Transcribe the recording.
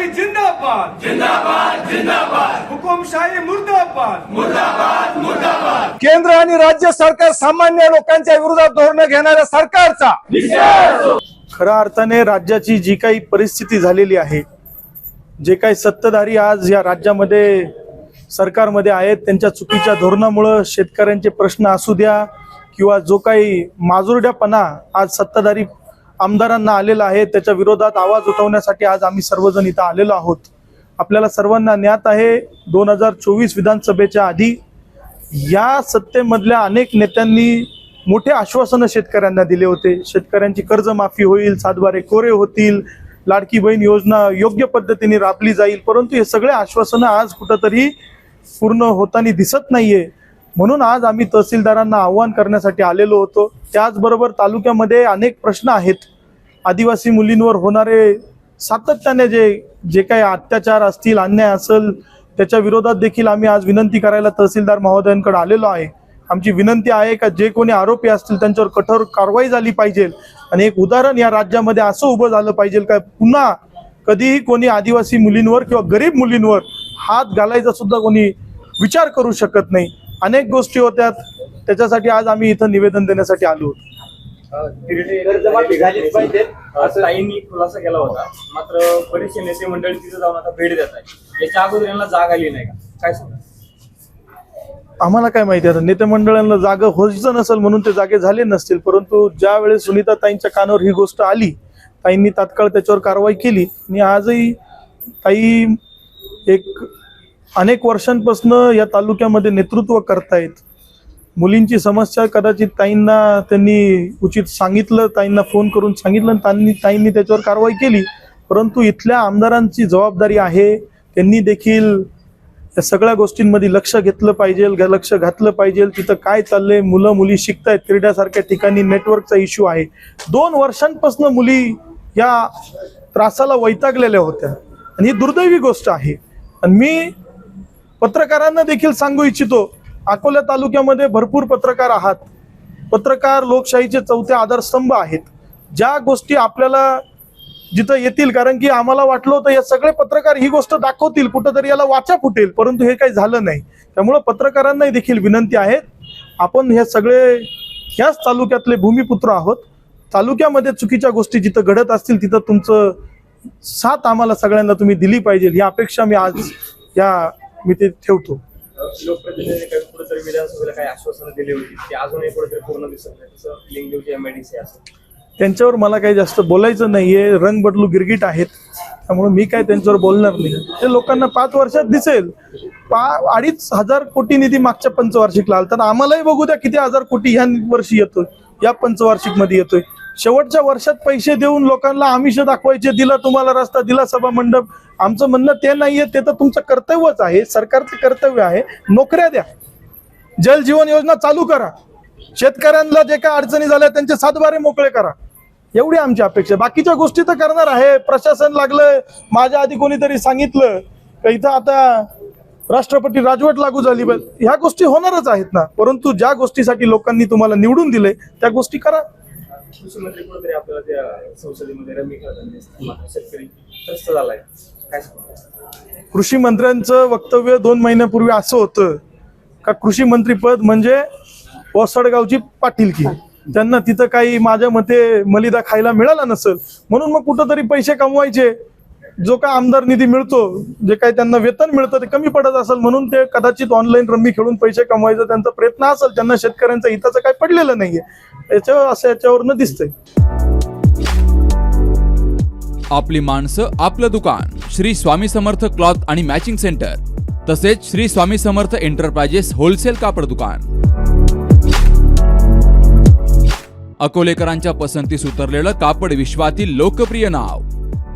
हुकुमशाही जिंदाबाद. जिंदाबाद जिंदाबाद. हुकुमशाही मुर्दाबाद. मुर्दाबाद मुर्दाबाद. केंद्र आणि राज्य सरकार सामान्य लोकांच्या विरोधात धोरणं घेणाऱ्या सरकारचा. खऱ्या अर्थाने राज्याची जी काही परिस्थिती झालेली आहे जे काही सत्ताधारी आज या राज्यामध्ये सरकारमध्ये आहेत त्यांच्या चुकीच्या धोरणामुळं शेतकऱ्यांचे प्रश्न असू द्या किंवा जो काही माजुरड्यापणा आज सत्ताधारी आमदारांना आलेला आहे. त्याच्या विरोधात आवाज उठवण्यासाठी आज आम्ही सर्वजण इथं आलेलो आहोत. आपल्याला सर्वांना ज्ञात आहे दोन हजार चोवीस विधानसभेच्या आधी या सत्तेमधल्या अनेक नेत्यांनी मोठे आश्वासनं शेतकऱ्यांना दिले होते. शेतकऱ्यांची कर्जमाफी होईल सातबारे कोरे होतील लाडकी बहीण योजना योग्य पद्धतीने राबली जाईल. परंतु हे सगळे आश्वासनं आज कुठंतरी पूर्ण होताना दिसत नाहीये. म्हणून आज आम्ही तहसीलदारांना आव्हान करण्यासाठी आलेलो होतो. त्याचबरोबर तालुक्यामध्ये अनेक प्रश्न आहेत. आदिवासी मुलींवर होणारे सातत्याने जे जे काही अत्याचार असतील अन्याय असेल त्याच्या विरोधात देखील आम्ही आज विनंती करायला तहसीलदार महोदयांकडे आलेलो आहे. आमची विनंती आहे का जे कोणी आरोपी असतील त्यांच्यावर कठोर कारवाई झाली पाहिजे. आणि एक उदाहरण या राज्यामध्ये असं उभं झालं पाहिजे का पुन्हा कधीही कोणी आदिवासी मुलींवर किंवा गरीब मुलींवर हात घालायचा सुद्धा कोणी विचार करू शकत नाही. अनेक गोष्टी होत्या त्याच्यासाठी आज आम्ही इथं निवेदन देण्यासाठी आलो होतो. कर्जमाफी झालीच पाहिजे. असं ताईंनी खुलासा केला होता. मात्र बरेचसे नेते मंडळी तिथे जाऊन आता भेट देत आहे याच्या अगोदर यांना जाग आली नाही का? काय सांगा आम्हाला काय माहिती आता? नेते मंडळांना जागा व्हायचं नसेल म्हणून ते जागे झाले नसतील. परंतु ज्या वेळेस सुनीता ताईंच्या कानावर ही गोष्ट आली ताईंनी तात्काळ त्याच्यावर कारवाई केली. आणि आजही ताई एक अनेक वर्षांपासून या तालुक्यामध्ये नेतृत्व करतायत. मुलींची समस्या कदाचित ताईंना त्यांनी उचित सांगितलं ताईंना फोन करून सांगितलं त्यांनी ताईंनी त्याच्यावर कारवाई केली. परंतु इथल्या आमदारांची जबाबदारी आहे. त्यांनी देखील या सगळ्या गोष्टींमध्ये लक्ष घेतलं पाहिजे लक्ष घातलं पाहिजे. तिथं काय चाललंय? मुलं मुली शिकतायत क्रीडासारख्या ठिकाणी नेटवर्कचा इश्यू आहे. दोन वर्षांपासून मुली या त्रासाला वैतागलेल्या होत्या. आणि ही दुर्दैवी गोष्ट आहे. आणि मी पत्रकारांना देखील सांगू इच्छितो अकोला तालुक्यामध्ये भरपूर पत्रकार आहात. पत्रकार लोकशाहीचे चौथे आधारस्तंभ आहेत. ज्या गोष्टी आपल्याला जिथं येतील कारण की आम्हाला वाटलं होतं या सगळे पत्रकार ही गोष्ट दाखवतील कुठंतरी याला वाचा फुटेल परंतु हे काही झालं नाही. त्यामुळं पत्रकारांनाही देखील विनंती आहे आपण हे सगळे ह्याच तालुक्यातले भूमिपुत्र आहोत. तालुक्यामध्ये चुकीच्या गोष्टी जिथं घडत असतील तिथं तुमचं साथ आम्हाला सगळ्यांना तुम्ही दिली पाहिजे ही अपेक्षा मी आज या मी ते ठेवतो. लोकप्रतिनिधीने काही कुठेतरी विधानसभेला काही आश्वासनं दिली होती ते अजूनही कुठेतरी पूर्ण दिसत नाही. तसं लिंगदेवची एमआयडीसी असेल त्यांच्यावर मला काही जास्त बोलायचं नाहीये. रंग बदलू गिरगिट आहेत. त्यामुळे मी काय त्यांच्यावर बोलणार नाही. ते लोकांना पाच वर्षात दिसेल. पा अडीच हजार कोटी निधी मागच्या पंचवार्षिकला आला. तर आम्हालाही बघू द्या किती हजार कोटी ह्या वर्षी येतोय. या पंचवार्षिकमध्ये येतोय. शेवटच्या वर्षात पैसे देऊन लोकांना आमिष दाखवायचे दिला तुम्हाला रस्ता दिला सभा मंडप. आमचं म्हणणं ते नाहीये ते तर तुमचं कर्तव्यच आहे सरकारचं कर्तव्य आहे. नोकऱ्या द्या. जल जीवन योजना चालू करा. शेतकऱ्यांना जे काय अडचणी झाल्या त्यांचे सातबारे मोकळे करा. एवढी आमची अपेक्षा बाकीच्या गोष्टी तर करणार आहे. प्रशासन लागलं माझ्या आधी कोणीतरी सांगितलं इथं आता राष्ट्रपती राजवट लागू झाली. ह्या गोष्टी होणारच आहेत ना. परंतु ज्या गोष्टीसाठी लोकांनी तुम्हाला निवडून दिले त्या गोष्टी करा. कृषी मंत्र्यांचं वक्तव्य दोन महिन्यापूर्वी असं होतं का कृषी मंत्रीपद म्हणजे ओसडगावची पाटीलकी त्यांना तिथं काही माझ्या मते मलिदा खायला मिळाला नसेल म्हणून मग कुठंतरी पैसे कमवायचे. जो काय आमदार निधी मिळतो जे काही त्यांना वेतन मिळतं ते कमी पडत असेल म्हणून ते कदाचित ऑनलाईन रम्मी खेळून पैसे कमवायचा त्यांचा प्रयत्न असेल त्यांना शेतकऱ्यांचं हिताचं काही पडलेलं नाहीये. याच्यावर असं याच्यावरनं दिसतंय. आपली माणसं आपलं दुकान श्री स्वामी समर्थ क्लॉथ आणि मॅचिंग सेंटर तसेच श्री स्वामी समर्थ एंटरप्राइजेस होलसेल कापड दुकान. अकोलेकरांच्या पसंतीस उतरलेलं कापड विश्वातील लोकप्रिय नाव